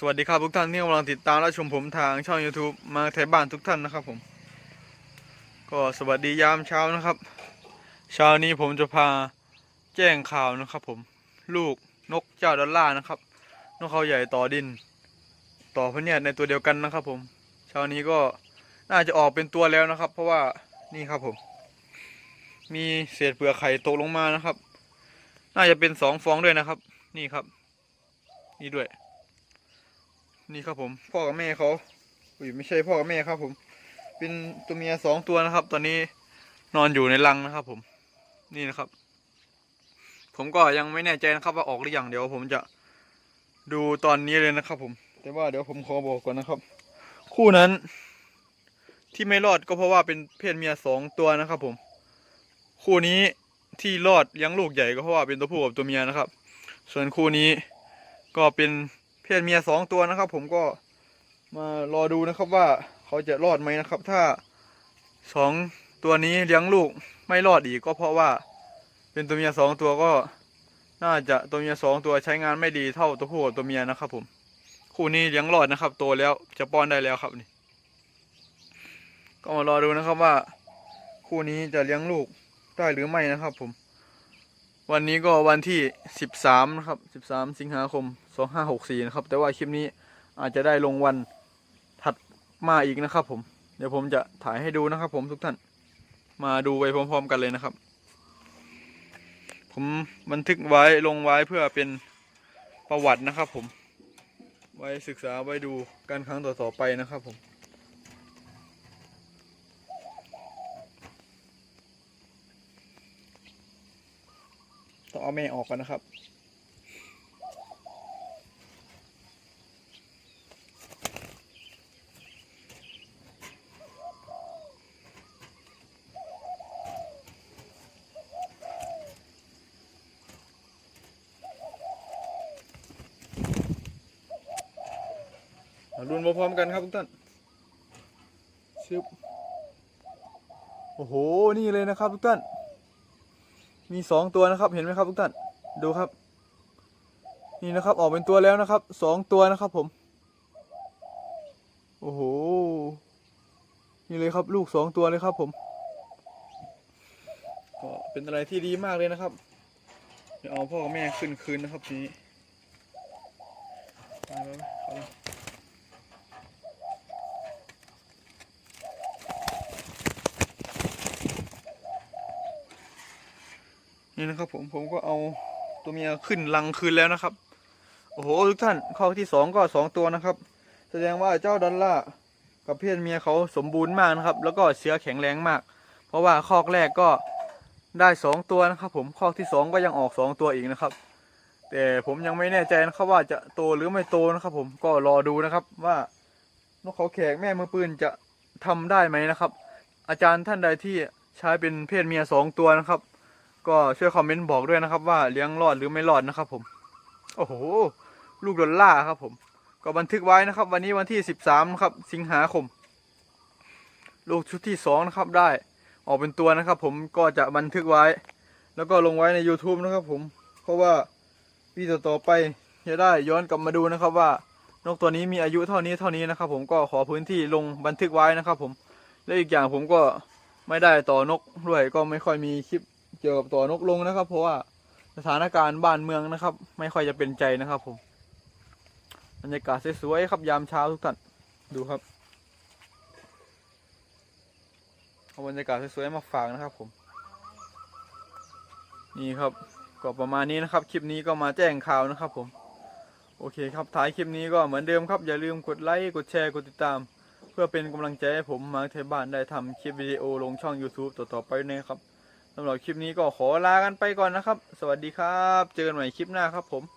สวัสดีครับทุกท่านที่กำลังติดตามและชมผมทางช่อง YouTube มาไทยบ้านทุกท่านนะครับผม ก็สวัสดียามเช้านะครับ เช้านี้ผมจะพาแจ้งข่าวนะครับผม ลูกนกเจ้าดอลล่านะครับ นกเขาใหญ่ต่อดิน ต่อพเนียดในตัวเดียวกันนะครับผม เช้านี้ก็น่าจะออกเป็นตัวแล้วนะครับ เพราะว่านี่ครับผม มีเศษเปลือกไข่ตกลงมานะครับ น่าจะเป็นสองฟองด้วยนะครับ นี่ครับ นี่ด้วย นี่ครับผมพ่อกับแม่เขาอุ้ยไม่ใช่พ่อกับแม่ครับผม เป็นตัวเมียสองตัวนะครับ ตอนนี้นอนอยู่ในรังนะครับ ผม นี่นะครับ ผมก็ยังไม่แน่ใจนะครับว่าออกหรือยังเดี๋ยว ผมจะดูตอนนี้เลยนะครับ ผม แต่ว่าเดี๋ยวผมขอบอกก่อนนะครับ คู่นั้น ที่ไม่รอดก็เพราะว่าเป็นเพศเมียสองตัวนะครับ ผม คู่นี้ที่รอดเลี้ยงลูกใหญ่ก็เพราะว่าเป็นตัวผู้กับตัวเมียนะครับ ส่วนคู่นี้ก็เป็น เพศเมียสองตัวนะครับ ผมก็มารอดูนะครับว่าเขาจะรอดไหมนะครับ ถ้าสองตัวนี้เลี้ยงลูกไม่รอดอีกก็เพราะว่า เป็นตัวเมียสองตัวก็น่าจะตัวเมียสองตัวใช้งานไม่ดีเท่าตัวผู้กับตัวเมียนะครับ ผม คู่นี้เลี้ยงรอดนะครับโตแล้วจะป้อนได้แล้วครับนี่ก็มารอดูนะครับว่า คู่นี้จะเลี้ยงลูกได้หรือไม่นะครับ ผม วันนี้ก็วันที่สิบสามนะครับสิบสามสิงหาคม สองห้าหกสี่นะครับ แต่ว่าคลิปนี้อาจจะได้ลงวันถัดมาอีกนะครับ ผม เดี๋ยวผมจะถ่ายให้ดูนะครับ ผมทุกท่าน มาดูไปพร้อม ๆ กันเลยนะครับ ผมบันทึกไว้ลงไว้เพื่อเป็นประวัตินะครับ ผม ไว้ศึกษาไว้ดูการครั้งต่อๆไปนะครับ ผมต้องเอาแม่ออกกันนะครับ มาลุ้นพร้อมๆกันครับทุกท่านชึบโอ้โห นี่เลยนะครับทุกท่าน มีสองตัวนะครับ เห็นไหมครับทุกท่าน ดูครับ นี่นะครับ ออกเป็นตัวแล้วนะครับ สองตัวนะครับผม โอ้โห นี่เลยครับ ลูกสองตัวเลยครับผม ก็เป็นอะไรที่ดีมากเลยนะครับ เดี๋ยวเอาพ่อกับแม่ขึ้นคืนนะครับทีนี้มาแล้วเอาเลย นี่นะครับผมผมก็เอาตัวเมียขึ้นรังคืนแล้วนะครับ โอ้โหทุกท่านข้อที่สองก็สองตัวนะครับ แสดงว่าเจ้าดอลล่ากับเพศเมียเขาสมบูรณ์มากนะครับ แล้วก็เชื้อแข็งแรงมาก เพราะว่าคอกแรกก็ได้สองตัวนะครับ ผมคอกที่สองก็ยังออกสองตัวอีกนะครับ แต่ผมยังไม่แน่ใจนะครับว่าจะโตหรือไม่โตนะครับ ผมก็รอดูนะครับว่านกเขาแขกแม่มือปืนจะทำได้ไหมนะครับ อาจารย์ท่านใดที่ใช้เป็นเพศเมียสองตัวนะครับ ก็ช่วยคอมเมนต์บอกด้วยนะครับ ว่าเลี้ยงรอดหรือไม่รอดนะครับผม โอ้โห ลูกดอลล่าครับผม ก็บันทึกไว้นะครับ วันนี้วันที่สิบสามครับ สิงหาคม ลูกชุดที่สองนะครับได้ ออกเป็นตัวนะครับผมก็จะบันทึกไว้ แล้วก็ลงไว้ใน YouTube นะครับผม เพราะว่าปีต่อๆไปจะได้ย้อนกลับมาดูนะครับว่านกตัวนี้มีอายุเท่านี้เท่านี้นะครับ ผมก็ขอพื้นที่ลงบันทึกไว้นะครับ ผมและอีกอย่างผมก็ไม่ได้ต่อนกด้วยก็ไม่ค่อยมีคลิป เกี่ยวกับต่อนกลงนะครับ เพราะว่าสถานการณ์บ้านเมืองนะครับ ไม่ค่อยจะเป็นใจนะครับ ผมบรรยากาศสวยๆครับยามเช้าทุกท่านดูครับเอาบรรยากาศสวยๆมาฝากนะครับ ผม นี่ครับก็ประมาณนี้นะครับ คลิปนี้ก็มาแจ้งข่าวนะครับ ผม โอเคครับท้ายคลิปนี้ก็เหมือนเดิมครับอย่าลืมกดไลค์กดแชร์กดติดตาม เพื่อเป็นกำลังใจให้ผมมาเทยบ้านได้ทำคลิปวิดีโอลงช่อง YouTube ต่อๆไปนะครับ สำหรับคลิปนี้ก็ขอลากันไปก่อนนะครับ สวัสดีครับ เจอกันใหม่คลิปหน้าครับผม